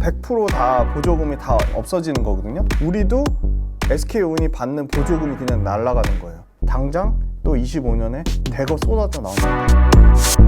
100%다 보조금이 다 없어지는 거거든요. 우리도 SK온이 받는 보조금이 그냥 날아가는 거예요. 당장 또 25년에 대거 쏟아져 나옵니다.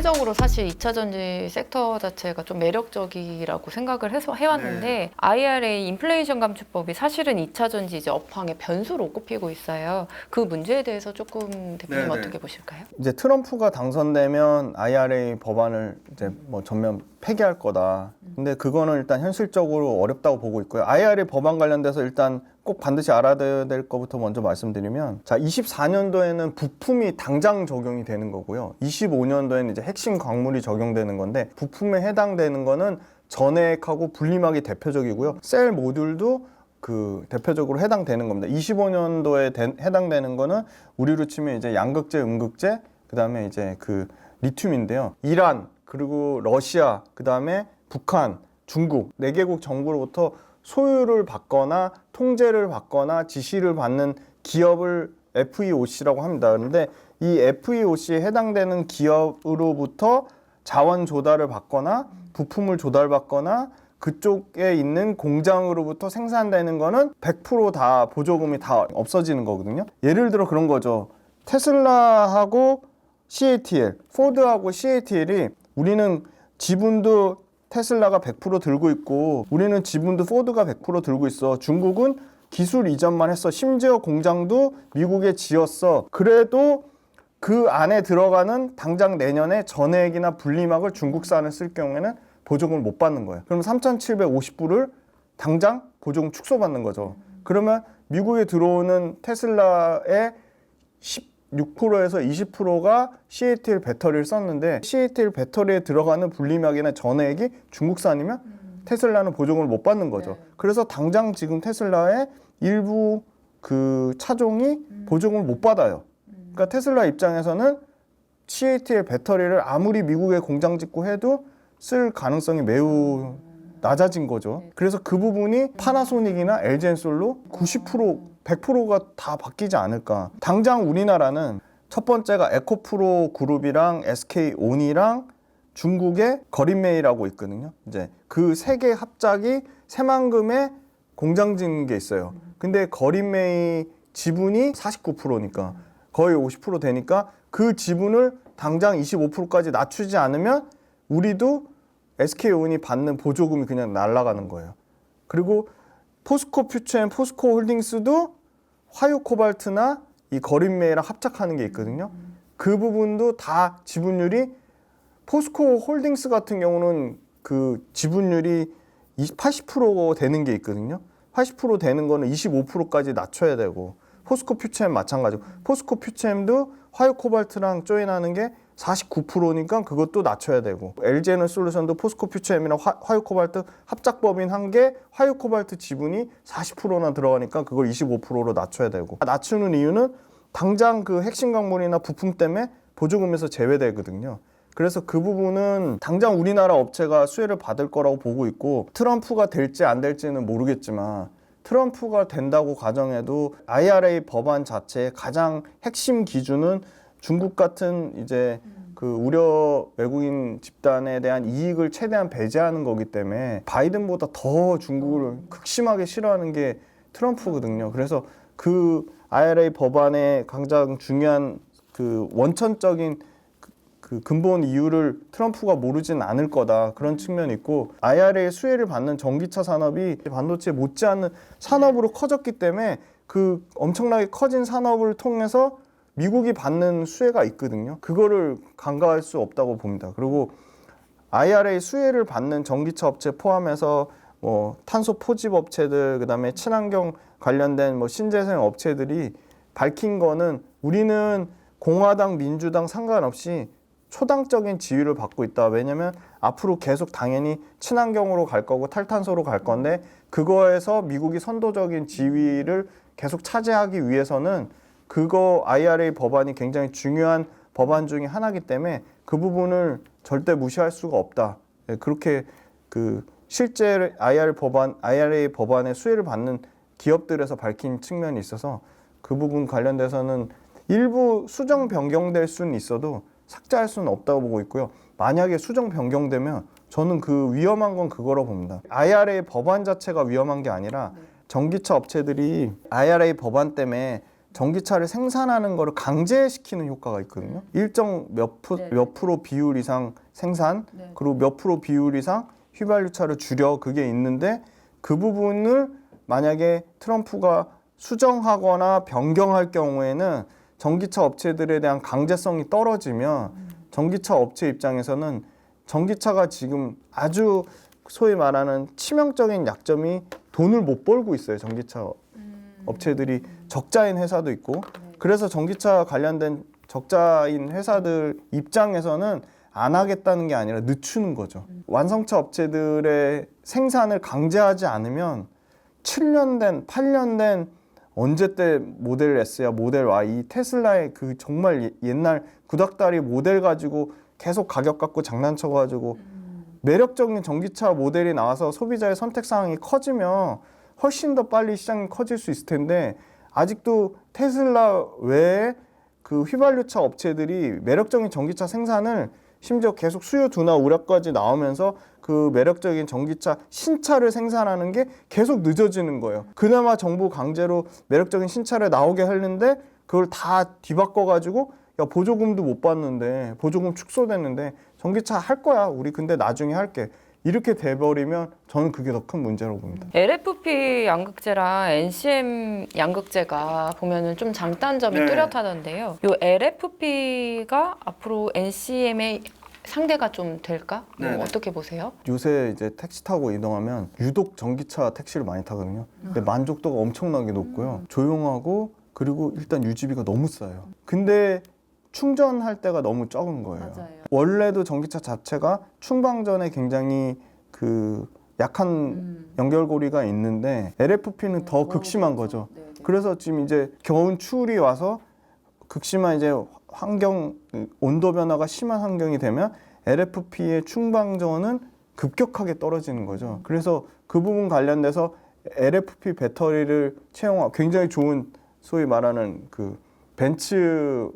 장기적으로 사실 2차 전지 섹터 자체가 좀 매력적이라고 생각을 해서 해왔는데 네. IRA 인플레이션 감축법이 사실은 2차 전지 이제 업황의 변수로 꼽히고 있어요. 그 문제에 대해서 조금 대표님 네, 네. 어떻게 보실까요? 이제 트럼프가 당선되면 IRA 법안을 이제 뭐 전면 폐기할 거다. 근데 그거는 일단 현실적으로 어렵다고 보고 있고요. IRA 법안 관련돼서 일단 꼭 반드시 알아야 될 것부터 먼저 말씀드리면 자, 24년도에는 부품이 당장 적용이 되는 거고요. 25년도에는 이제 핵심 광물이 적용되는 건데 부품에 해당되는 거는 전액하고 분리막이 대표적이고요. 셀 모듈도 그 대표적으로 해당되는 겁니다. 25년도에 해당되는 거는 우리로 치면 이제 양극재, 음극재, 그다음에 이제 그 리튬인데요. 이란 그리고 러시아, 그다음에 북한, 중국 네 개국 정부로부터 소유를 받거나 통제를 받거나 지시를 받는 기업을 FEOC라고 합니다. 그런데 이 FEOC에 해당되는 기업으로부터 자원 조달을 받거나 부품을 조달받거나 그쪽에 있는 공장으로부터 생산되는 거는 100%다 보조금이 다 없어지는 거거든요. 예를 들어 그런 거죠. 테슬라하고 CATL, 포드하고 CATL이 우리는 지분도 테슬라가 100% 들고 있고 우리는 지분도 포드가 100% 들고 있어. 중국은 기술 이전만 했어. 심지어 공장도 미국에 지었어. 그래도 그 안에 들어가는 당장 내년에 전액이나 분리막을 중국산을 쓸 경우에는 보조금을 못 받는 거예요. 그럼 3,750불을 당장 보조금 축소받는 거죠. 그러면 미국에 들어오는 테슬라의 16%에서 20%가 CATL 배터리를 썼는데 CATL 배터리에 들어가는 분리막이나 전액이 중국산이면 테슬라는 보조금을 못 받는 거죠. 네. 그래서 당장 지금 테슬라의 일부 그 차종이 보조금을 못 받아요. 그러니까 테슬라 입장에서는 CATL 배터리를 아무리 미국에 공장 짓고 해도 쓸 가능성이 매우 낮아진 거죠. 그래서 그 부분이 파나소닉이나 LG엔솔로 90% 100%가 다 바뀌지 않을까. 당장 우리나라는 첫 번째가 에코프로 그룹이랑 SK온이랑 중국의 거린메이라고 있거든요. 이제 그 세 개 합작이 새만금에 공장 짓는 게 있어요. 근데 거린메이 지분이 49%니까 거의 50% 되니까 그 지분을 당장 25%까지 낮추지 않으면 우리도 SK온이 받는 보조금이 그냥 날아가는 거예요. 그리고 포스코 퓨처 앤 포스코 홀딩스도 화유 코발트나 이 거린메이랑 합작하는 게 있거든요. 그 부분도 다 지분율이 포스코 홀딩스 같은 경우는 그 지분율이 20, 80% 되는 게 있거든요. 80% 되는 거는 25%까지 낮춰야 되고 포스코 퓨처엠 마찬가지고 포스코 퓨처엠도 화유 코발트랑 조인하는 게 49%니까 그것도 낮춰야 되고 LG에너 솔루션도 포스코 퓨처엠이랑 화, 화유 코발트 합작법인 한게 화유 코발트 지분이 40%나 들어가니까 그걸 25%로 낮춰야 되고 낮추는 이유는 당장 그 핵심 광물이나 부품 때문에 보조금에서 제외되거든요. 그래서 그 부분은 당장 우리나라 업체가 수혜를 받을 거라고 보고 있고 트럼프가 될지 안 될지는 모르겠지만 트럼프가 된다고 가정해도 IRA 법안 자체의 가장 핵심 기준은 중국 같은 이제 그 우려 외국인 집단에 대한 이익을 최대한 배제하는 거기 때문에 바이든보다 더 중국을 극심하게 싫어하는 게 트럼프거든요. 그래서 그 IRA 법안의 가장 중요한 그 원천적인 그- 그 근본 이유를 트럼프가 모르진 않을 거다. 그런 측면이 있고 IRA 수혜를 받는 전기차 산업이 반도체 못지않은 산업으로 커졌기 때문에 그 엄청나게 커진 산업을 통해서 미국이 받는 수혜가 있거든요. 그거를 간과할 수 없다고 봅니다. 그리고 IRA 수혜를 받는 전기차 업체 포함해서 뭐 탄소 포집 업체들 그다음에 친환경 관련된 뭐 신재생 업체들이 밝힌 거는 우리는 공화당 민주당 상관없이 초당적인 지위를 받고 있다. 왜냐면 앞으로 계속 당연히 친환경으로 갈 거고 탈탄소로 갈 건데 그거에서 미국이 선도적인 지위를 계속 차지하기 위해서는 그거 IRA 법안이 굉장히 중요한 법안 중에 하나이기 때문에 그 부분을 절대 무시할 수가 없다. 예, 그렇게 그 실제 IR 법안, IRA 법안의 수혜를 받는 기업들에서 밝힌 측면이 있어서 그 부분 관련돼서는 일부 수정 변경될 수는 있어도 삭제할 수는 없다고 보고 있고요. 만약에 수정 변경되면 저는 그 위험한 건 그거로 봅니다. IRA 법안 자체가 위험한 게 아니라 전기차 업체들이 IRA 법안 때문에 전기차를 생산하는 거를 강제시키는 효과가 있거든요. 일정 몇, 프, 네. 몇 프로 비율 이상 생산 네. 그리고 몇 프로 비율 이상 휘발유차를 줄여 그게 있는데 그 부분을 만약에 트럼프가 수정하거나 변경할 경우에는 전기차 업체들에 대한 강제성이 떨어지면 전기차 업체 입장에서는 전기차가 지금 아주 소위 말하는 치명적인 약점이 돈을 못 벌고 있어요. 전기차 업체들이 적자인 회사도 있고 그래서 전기차 관련된 적자인 회사들 입장에서는 안 하겠다는 게 아니라 늦추는 거죠. 완성차 업체들의 생산을 강제하지 않으면 7년 된, 8년 된 언제 때 모델 S야 모델 Y 이 테슬라의 그 정말 예- 옛날 구닥다리 모델 가지고 계속 가격 갖고 장난쳐 가지고 매력적인 전기차 모델이 나와서 소비자의 선택 사항이 커지면 훨씬 더 빨리 시장이 커질 수 있을 텐데 아직도 테슬라 외에 그 휘발유차 업체들이 매력적인 전기차 생산을 심지어 계속 수요 둔화 우려까지 나오면서 그 매력적인 전기차 신차를 생산하는 게 계속 늦어지는 거예요. 그나마 정부 강제로 매력적인 신차를 나오게 했는데 그걸 다 뒤바꿔 가지고 야 보조금도 못 받는데 보조금 축소됐는데 전기차 할 거야. 우리 근데 나중에 할게. 이렇게 돼버리면 저는 그게 더 큰 문제라고 봅니다. LFP 양극재랑 NCM 양극재가 보면은 좀 장단점이 네. 뚜렷하던데요. 요 LFP가 앞으로 NCM의 상대가 좀 될까? 뭐 네네. 어떻게 보세요? 요새 이제 택시 타고 이동하면 유독 전기차 택시를 많이 타거든요. 근데 만족도가 엄청나게 높고요. 조용하고 그리고 일단 유지비가 너무 싸요. 근데 충전할 때가 너무 적은 거예요. 원래도 전기차 자체가 충방전에 굉장히 그 약한 연결고리가 있는데 LFP는 더 극심한 거죠. 그래서 지금 이제 겨운 추울이 와서 극심한 이제 환경 온도 변화가 심한 환경이 되면 LFP의 충방전은 급격하게 떨어지는 거죠. 그래서 그 부분 관련돼서 LFP 배터리를 채용하 굉장히 좋은 소위 말하는 그 벤츠나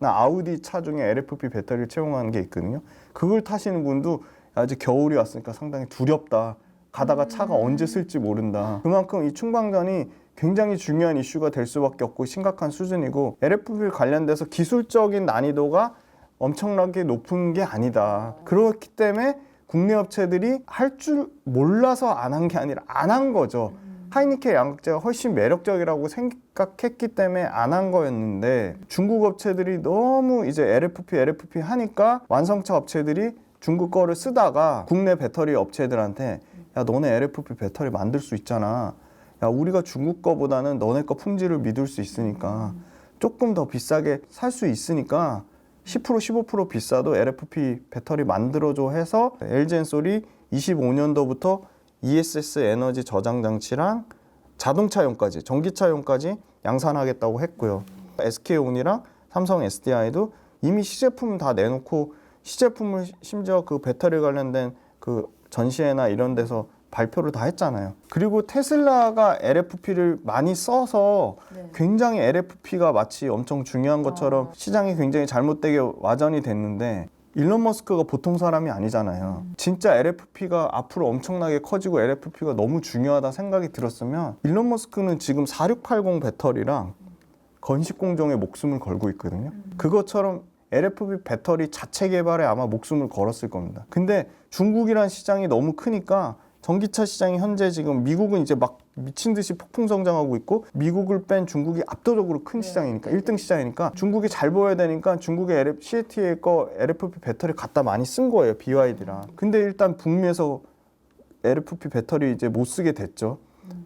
아우디 차 중에 LFP 배터리를 채용하는 게 있거든요. 그걸 타시는 분도 아직 겨울이 왔으니까 상당히 두렵다. 가다가 차가 언제 쓸지 모른다. 그만큼 이 충방전이 굉장히 중요한 이슈가 될 수밖에 없고 심각한 수준이고 LFP 관련돼서 기술적인 난이도가 엄청나게 높은 게 아니다. 그렇기 때문에 국내 업체들이 할 줄 몰라서 안 한 게 아니라 안 한 거죠. 하이니케 양극재가 훨씬 매력적이라고 생각했기 때문에 안 한 거였는데 중국 업체들이 너무 이제 LFP, LFP 하니까 완성차 업체들이 중국 거를 쓰다가 국내 배터리 업체들한테 야 너네 LFP 배터리 만들 수 있잖아. 야 우리가 중국 거보다는 너네 거 품질을 믿을 수 있으니까 조금 더 비싸게 살 수 있으니까 10% 15% 비싸도 LFP 배터리 만들어줘 해서 LG엔솔이 25년도부터 ESS 에너지 저장 장치랑 자동차용까지 전기차용까지 양산하겠다고 했고요. SK온이랑 삼성 SDI도 이미 시제품 다 내놓고 시제품을 심지어 그 배터리 관련된 그 전시회나 이런 데서 발표를 다 했잖아요. 그리고 테슬라가 LFP를 많이 써서 굉장히 LFP가 마치 엄청 중요한 것처럼 시장이 굉장히 잘못되게 와전이 됐는데 일론 머스크가 보통 사람이 아니잖아요. 진짜 LFP가 앞으로 엄청나게 커지고 LFP가 너무 중요하다 생각이 들었으면 일론 머스크는 지금 4680 배터리랑 건식 공정에 목숨을 걸고 있거든요. 그것처럼 LFP 배터리 자체 개발에 아마 목숨을 걸었을 겁니다. 근데 중국이란 시장이 너무 크니까 전기차 시장이 현재 지금 미국은 이제 막 미친 듯이 폭풍 성장하고 있고 미국을 뺀 중국이 압도적으로 큰 시장이니까 1등 시장이니까 중국이 잘 보여야 되니까 중국의 LF, CATL 거 LFP 배터리 갖다 많이 쓴 거예요 BYD랑. 근데 일단 북미에서 LFP 배터리 이제 못 쓰게 됐죠.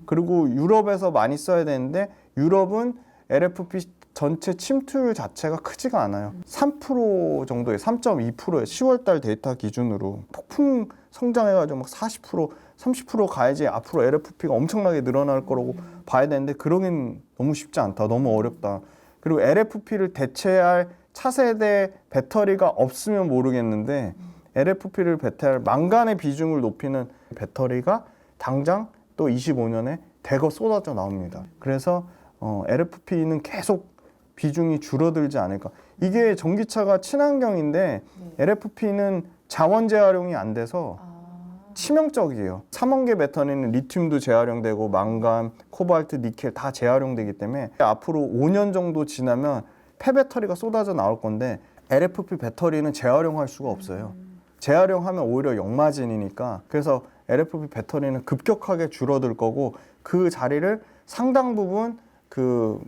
그리고 유럽에서 많이 써야 되는데 유럽은 LFP 전체 침투율 자체가 크지가 않아요. 3% 정도에 3.2%에 10월 달 데이터 기준으로 폭풍 성장해가지고 막 40% 30% 가야지 앞으로 LFP가 엄청나게 늘어날 거라고 봐야 되는데 그러긴 너무 쉽지 않다. 너무 어렵다. 그리고 LFP를 대체할 차세대 배터리가 없으면 모르겠는데 LFP를 배태할 망간의 비중을 높이는 배터리가 당장 또 25년에 대거 쏟아져 나옵니다. 그래서 어, LFP는 계속 비중이 줄어들지 않을까. 이게 전기차가 친환경인데 LFP는 자원 재활용이 안 돼서 치명적이에요. 3원계 배터리는 리튬도 재활용되고 망간, 코발트, 니켈 다 재활용되기 때문에 앞으로 5년 정도 지나면 폐배터리가 쏟아져 나올 건데 LFP 배터리는 재활용할 수가 없어요. 재활용하면 오히려 역마진이니까 그래서 LFP 배터리는 급격하게 줄어들 거고 그 자리를 상당 부분 그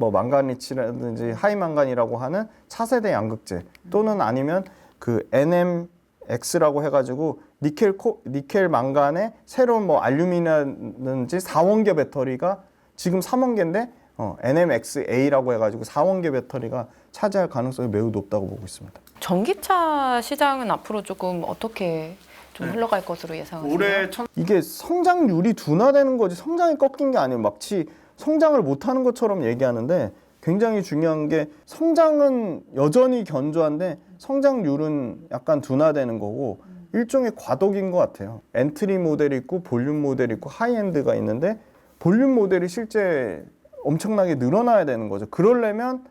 뭐 망간리치라든지 하이망간이라고 하는 차세대 양극재 또는 아니면 그 NMX라고 해가지고 니켈 코 니켈 망간의 새로운 뭐 알루미늄이라든지 4원계 배터리가 지금 3원계인데 어, NMXA라고 해가지고 4원계 배터리가 차지할 가능성이 매우 높다고 보고 있습니다. 전기차 시장은 앞으로 조금 어떻게 좀 네. 흘러갈 것으로 예상하세요? 이게 성장률이 둔화되는 거지 성장이 꺾인 게 아니에요. 마치 성장을 못하는 것처럼 얘기하는데 굉장히 중요한 게 성장은 여전히 견조한데 성장률은 약간 둔화되는 거고 일종의 과도기인 것 같아요. 엔트리 모델이 있고 볼륨 모델이 있고 하이엔드가 있는데 볼륨 모델이 실제 엄청나게 늘어나야 되는 거죠. 그러려면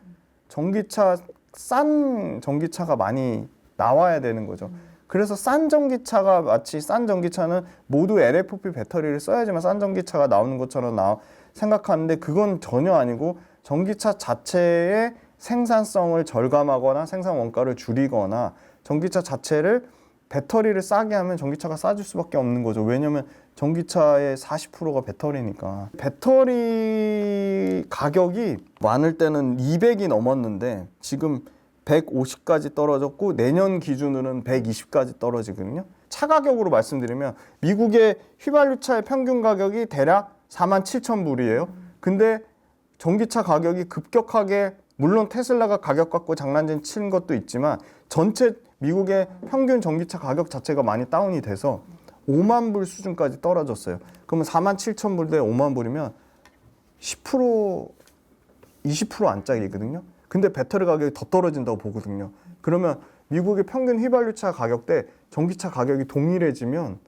전기차 싼 전기차가 많이 나와야 되는 거죠. 그래서 싼 전기차가 마치 싼 전기차는 모두 LFP 배터리를 써야지만 싼 전기차가 나오는 것처럼 나 생각하는데 그건 전혀 아니고 전기차 자체의 생산성을 절감하거나 생산 원가를 줄이거나 전기차 자체를 배터리를 싸게 하면 전기차가 싸질 수밖에 없는 거죠. 왜냐면 전기차의 40%가 배터리니까. 배터리 가격이 많을 때는 200이 넘었는데 지금 150까지 떨어졌고 내년 기준으로는 120까지 떨어지거든요. 차 가격으로 말씀드리면 미국의 휘발유차의 평균 가격이 대략 4만 7천 불이에요. 근데 전기차 가격이 급격하게 물론 테슬라가 가격 갖고 장난질 친 것도 있지만 전체 미국의 평균 전기차 가격 자체가 많이 다운이 돼서 5만 불 수준까지 떨어졌어요. 그러면 4만 7천 불 대 5만 불이면 10% 20% 안 짝이거든요. 근데 배터리 가격이 더 떨어진다고 보거든요. 그러면 미국의 평균 휘발유차 가격 대 전기차 가격이 동일해지면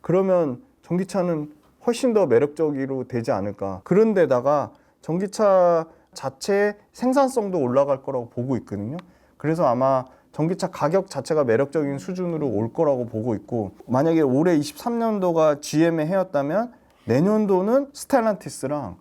그러면 전기차는 훨씬 더 매력적으로 되지 않을까. 그런데다가 전기차 자체의 생산성도 올라갈 거라고 보고 있거든요. 그래서 아마 전기차 가격 자체가 매력적인 수준으로 올 거라고 보고 있고 만약에 올해 23년도가 GM의 해였다면 내년도는 스텔란티스랑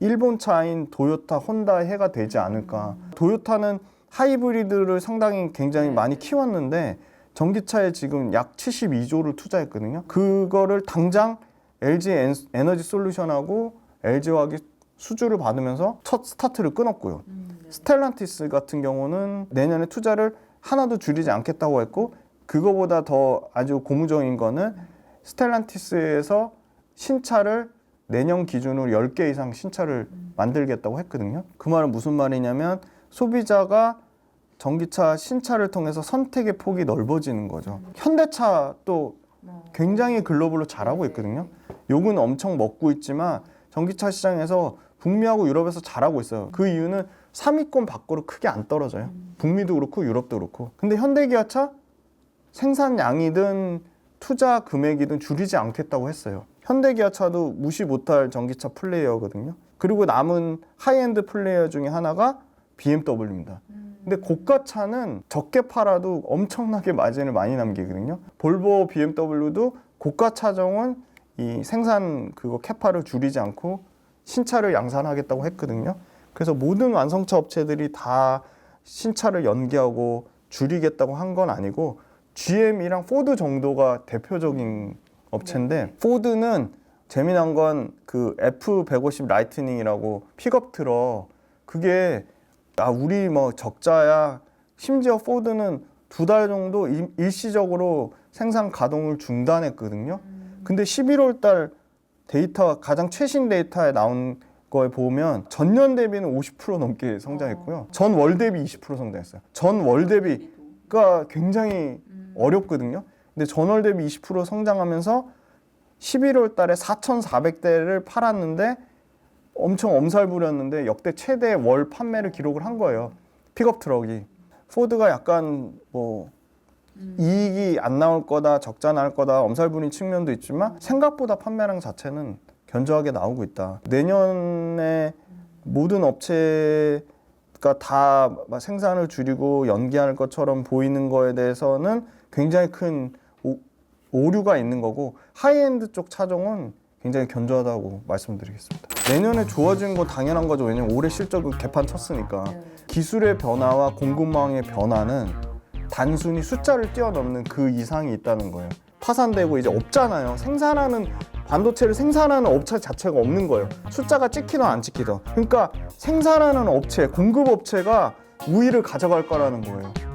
일본 차인 도요타, 혼다의 해가 되지 않을까. 도요타는 하이브리드를 상당히 굉장히 많이 키웠는데 전기차에 지금 약 72조를 투자했거든요. 그거를 당장 LG 엔- 에너지 솔루션하고 LG화학이 수주를 받으면서 첫 스타트를 끊었고요. 스텔란티스 같은 경우는 내년에 투자를 하나도 줄이지 않겠다고 했고 그거보다 더 아주 고무적인 거는 스텔란티스에서 신차를 내년 기준으로 10개 이상 신차를 만들겠다고 했거든요. 그 말은 무슨 말이냐면 소비자가 전기차 신차를 통해서 선택의 폭이 넓어지는 거죠. 현대차 또 굉장히 글로벌로 잘하고 있거든요. 욕은 엄청 먹고 있지만 전기차 시장에서 북미하고 유럽에서 잘하고 있어요. 그 이유는 3위권 밖으로 크게 안 떨어져요. 북미도 그렇고 유럽도 그렇고. 근데 현대기아차 생산량이든 투자 금액이든 줄이지 않겠다고 했어요. 현대기아차도 무시 못할 전기차 플레이어거든요. 그리고 남은 하이엔드 플레이어 중에 하나가 BMW입니다. 근데 고가차는 적게 팔아도 엄청나게 마진을 많이 남기거든요. 볼보 BMW도 고가 차종은 이 생산 그거 캐파를 줄이지 않고 신차를 양산하겠다고 했거든요. 그래서 모든 완성차 업체들이 다 신차를 연기하고 줄이겠다고 한 건 아니고 GM이랑 포드 정도가 대표적인 업체인데 포드는 재미난 건 그 F150 라이트닝이라고 픽업 트럭 그게 아 우리 뭐 적자야. 심지어 포드는 두 달 정도 일- 일시적으로 생산 가동을 중단했거든요. 근데 11월 달 데이터 가장 최신 데이터에 나온 거에 보면 전년 대비는 50% 넘게 성장했고요. 전 월 대비 20% 성장했어요. 전 월 대비가 굉장히 어렵거든요. 근데 전월 대비 20% 성장하면서 11월 달에 4,400대를 팔았는데 엄청 엄살 부렸는데 역대 최대 월 판매를 기록을 한 거예요. 픽업 트럭이. 포드가 약간 뭐 이익이 안 나올 거다, 적자 날 거다, 엄살 부린 측면도 있지만 생각보다 판매량 자체는 견조하게 나오고 있다. 내년에 모든 업체 그러니까 다막 생산을 줄이고 연기할 것처럼 보이는 거에 대해서는 굉장히 큰 오, 오류가 있는 거고 하이엔드 쪽 차종은 굉장히 견조하다고 말씀드리겠습니다. 내년에 좋아지는 건 당연한 거죠. 왜냐면 올해 실적은 개판 쳤으니까. 기술의 변화와 공급망의 변화는 단순히 숫자를 뛰어넘는 그 이상이 있다는 거예요. 파산되고 이제 없잖아요. 생산하는 반도체를 생산하는 업체 자체가 없는 거예요. 숫자가 찍히든 안 찍히든. 그러니까 생산하는 업체, 공급 업체가 우위를 가져갈 거라는 거예요.